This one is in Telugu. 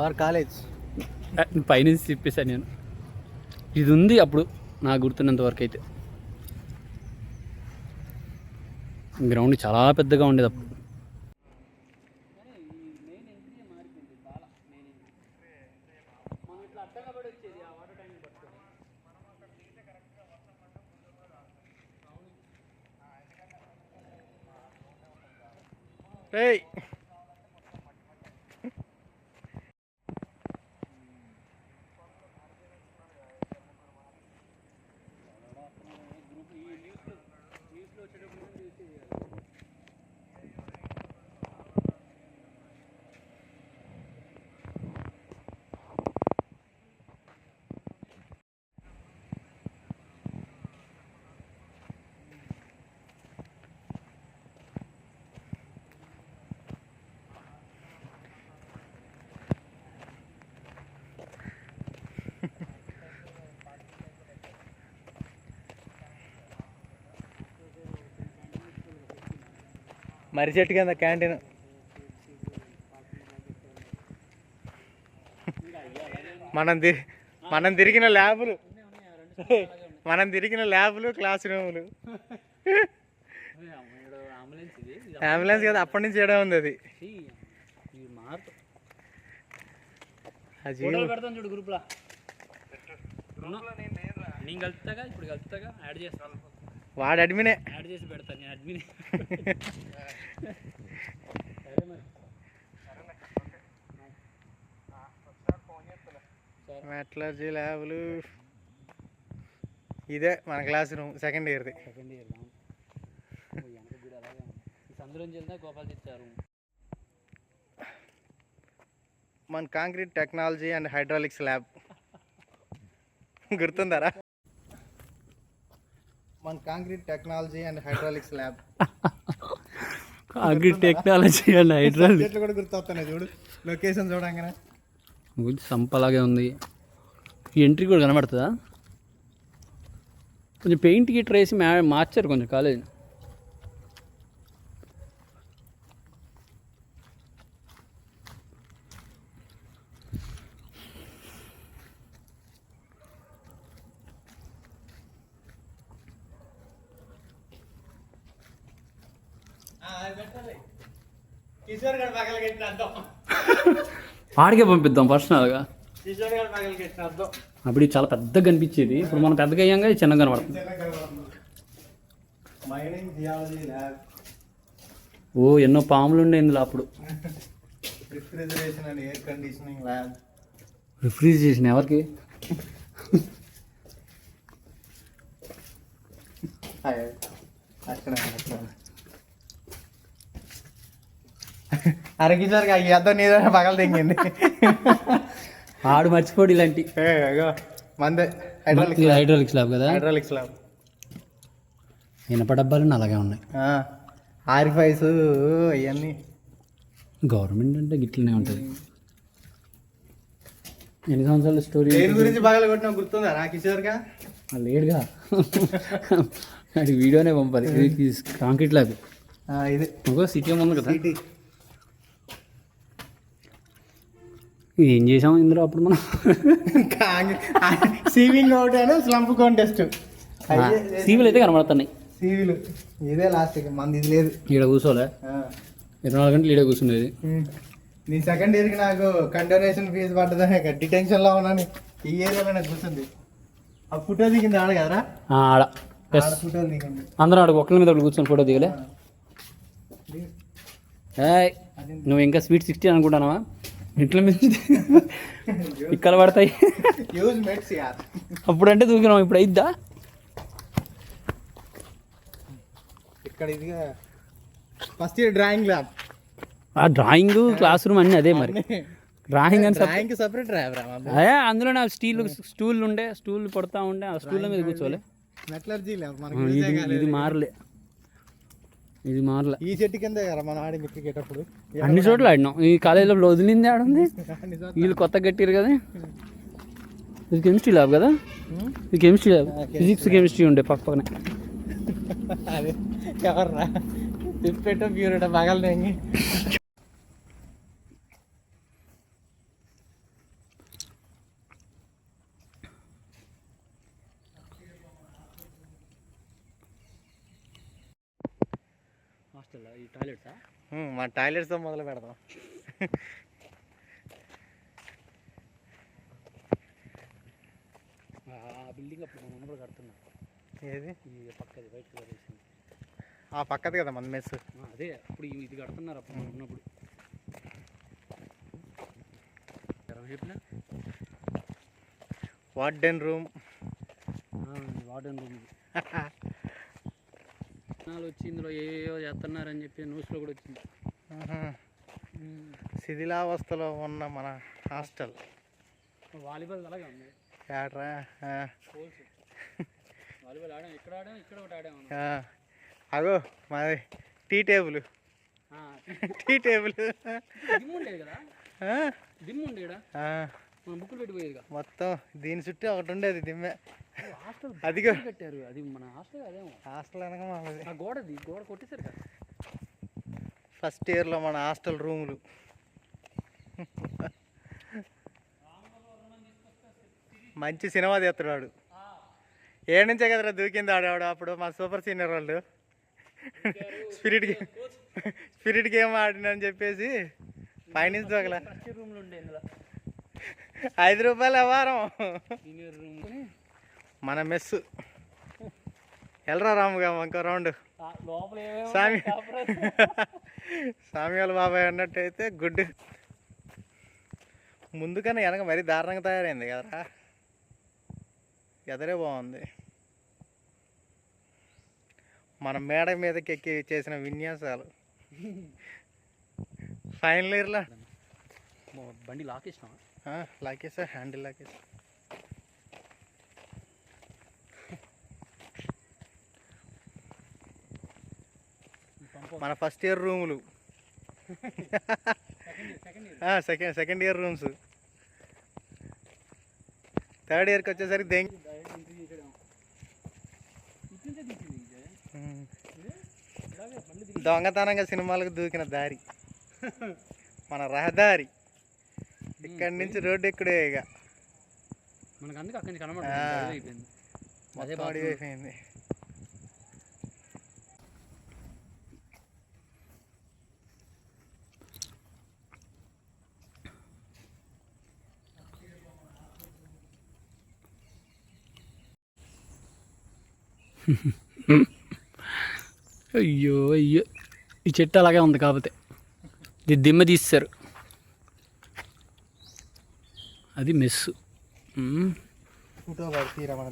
Hour college. పైనుంచి తిప్పేశాను నేను. ఇది ఉంది అప్పుడు నాకు గుర్తున్నంత వరకు అయితే గ్రౌండ్ చాలా పెద్దగా ఉండేది అప్పుడు. ఏయ్! మరి చెట్టు కింద క్యాంటీన్. మనం తి మనం తిరిగిన ల్యాబులు. మనం తిరిగిన ల్యాబులు క్లాస్ రూములు. అంబులెన్స్ కదా అప్పటి నుంచి ఏడా ఉంది అది. చూడు గ్రూప్లో నేను కలుపుతాగా ఇప్పుడు కలుపుతాగా యాడ్ చేస్తాను వాడు అడ్మినే. యాడ్ చేసి పెడతాను నేను అడ్మిన్. మెటలర్జీ ల్యాబులు ఇదే మన క్లాస్ రూమ్ సెకండ్ ఇయర్ది సెకండ్ ఇయర్ మన concrete technology and hydraulics lab. గుర్తుందారా? Concrete technology and hydraulics lab agri technology and hydraulic చెట్లు కూడా గుర్తొస్తున్నాయి చూడు. లొకేషన్ చూడంగానే. సంపలాగే ఉంది. ఎంట్రీ కూడా కనబడుతుందా? కొంచెం పెయింట్ వేసి మ్యా మార్చారు కొంచెం కాలేజ్ ఆడికే పంపిద్దాం పర్సనల్గా. అప్పుడు చాలా పెద్దగా కనిపించేది. ఇప్పుడు మనం పెద్దగా అయ్యాంగా ఇది చిన్నగా కనబడుతుంది. ఓ ఎన్నో పాములు ఉండే ఇందులో అప్పుడు. Refrigeration and air conditioning lab refrigeration ఎవరికి? అక్కడ అక్కడ అరే కిషోర్ గారు ఈ అద్దం నీదో పగల తెంగింది. ఆడు మర్చిపోడు ఇలాంటి. మందే. హైడ్రాలిక్స్ హైడ్రాలిక్స్ ల్యాబ్ కదా? హైడ్రాలిక్స్ ల్యాబ్ ఇనప డబ్బాలు అలాగే ఉన్నాయి. ఆరిఫైస్ అవన్నీ గవర్నమెంట్ అంటే గిట్లనే ఉంటుంది. ఎన్ని సంవత్సరాల స్టోరీ దేని గురించి పగల కొట్టినా గుర్తుందా రా కిషోర్గా లేడుగా. అది వీడియోనే పంపాలి. ఇది కాంక్రీట్ ల్యాబ్ ఇది. ఇంకో సిటీ ఉంది కదా సిటీ ఏం చేసాం ఇందులో అప్పుడు మనం? సీవింగ్ అని స్లంప్ కాంటెస్ట్ సీవీలు అయితే కనబడుతున్నాయి. సీవీలు. ఇదే లాస్ట్ మంది ఇది లేదు. ఈడ కూర్చోలే. ఇరవై నాలుగు గంటలు ఈడ కూర్చునేది. నీ సెకండ్ ఇయర్కి నాకు కండోనేషన్ ఫీజు పడ్డదని గట్టి టెన్షన్లో ఉన్నాను. ఈ ఏరియాలో నాకు కూర్చుంది ఆ ఫోటో దిగింది ఆడ కదరా? ఆడ. ఫోటో దిగింది. అందరం ఆడ ఒక్కరి మీద ఒకటి కూర్చొని ఫోటో దిగలే. నువ్వు ఇంకా స్వీట్ సిక్స్టీ అనుకుంటానావా ఇంట్లో మించి ఇక్కడ పడతాయి. అప్పుడు అంటే దూకినాం ఇప్పుడు అయిద్దా? ఇక్కడ ఇదిగా ఫస్ట్ ఇయర్ డ్రాయింగ్ ల్యాబ్ ఆ డ్రాయింగ్ క్లాస్ రూమ్ అన్నీ అదే మరి. డ్రాయింగ్ అని డ్రాయింగ్ సపరేట్ అదే అందులో నా స్టీల్ స్టూల్ ఉండే స్టూల్ పడతా ఉండే ఆ స్టూల్ మీద కూర్చోలే మెటలర్జీ ల్యాబ్ ఇది మారలే. ఇది మారలే. ఈ చెట్టు కింద కదా మన ఆడింది క్రికెట్ అప్పుడు అన్ని చోట్ల ఆడినాం. ఈ కాలేజీలో వదిలింది ఆడుంది. వీళ్ళు కొత్తగా కట్టారు కదా. ఇది కెమిస్ట్రీ ల్యాబ్ కదా. ఇది కెమిస్ట్రీ ల్యాబ్. ఫిజిక్స్ కెమిస్ట్రీ ఉండే పక్క పక్కనే. అదే ఎవర్రా? తిప్పెట్టో ప్యూరెటో పగలనేంగి హాస్టల్ ఈ టాయిలెట్సా? మా టాయిలెట్స్తో మొదలు పెడదాం. ఆ బిల్డింగ్ అప్పుడు మనం ఉన్నప్పుడు కడుతున్నా ఏది? ఈ పక్కది వైట్ కలర్ వేసింది ఆ పక్కది కదా మన మెస్. అదే అప్పుడు ఇది కడుతున్నారు అప్పుడు మనం ఉన్నప్పుడు. చెప్పిన? Warden room. వార్డెన్ రూమ్ జనాలు వచ్చి ఇందులో ఏయో చేస్తున్నారని చెప్పి న్యూస్లో కూడా వచ్చింది. శిథిలావస్థలో ఉన్న మన హాస్టల్. వాలీబాల్ అలాగే ఉంది. ఏట్రా ఆ, స్కూల్స్. వాలీబాల్ ఆడాం ఇక్కడ ఆడాం ఇక్కడ ఒకటి ఆడాం. అగో మాది టీ టేబుల్. Tea table. ఉండేది కదా? ఆ, ఉండేది మనం బుక్కులు పెట్టిపోయేదిగా. మొత్తం దీని చుట్టూ ఒకటి ఉండేది దిమ్మె. హాస్టల్ అదిగో. కట్టారు అది మన హాస్టల్ అదేమో హాస్టల్ అనగా ఆ గోడది గోడ కొట్టేశారు కదా. ఫస్ట్ ఇయర్లో మన హాస్టల్ రూములు. మంచి సినిమా తీస్తున్నాడు. ఏడు నుంచే కదరా దూకింది ఆడేవాడు అప్పుడు మా సూపర్ సీనియర్ వాళ్ళు. స్పిరిట్ గేమ్ స్పిరిట్ గేమ్ ఆడినని చెప్పేసి పైనుంచి దూకల. ఫస్ట్ రూమ్లో ఉండే ఇందులో. ఐదు రూపాయలు రూమ్ మన మెస్సు వెళ్ళరా రాముగా ఇంకో రౌండ్. సామి. సామ్యాల బాబాయ్ అన్నట్టయితే గుడ్ ముందుకన్నా వెనక మరీ దారుణంగా తయారైంది కదరా. ఎదరే బాగుంది. మన మేడ మీదకి ఎక్కి చేసిన విన్యాసాలు. ఫైనల్ ఇయర్లో బండి లాకేసినా లాకేసా హ్యాండిల్ లాకేసా మన ఫస్ట్ ఇయర్ రూములు. Second second year rooms. Third ఇయర్కి వచ్చేసరికి దెంగి దొంగతనంగా సినిమాలకు దూకిన దారి. మన రహదారి. ఇక్కడి నుంచి రోడ్డు ఎక్కడే ఇక. మనకు అందుకే అక్కడి నుంచి కనబడుతుంది ఆ. అదే అడిగి అయిపోయింది. అయ్యో అయ్యో. ఈ చెట్టు అలాగే ఉంది కాకపోతే. ఇది దిమ్మ తీస్తారు అది మెస్ ఫోటో పడతీరా మన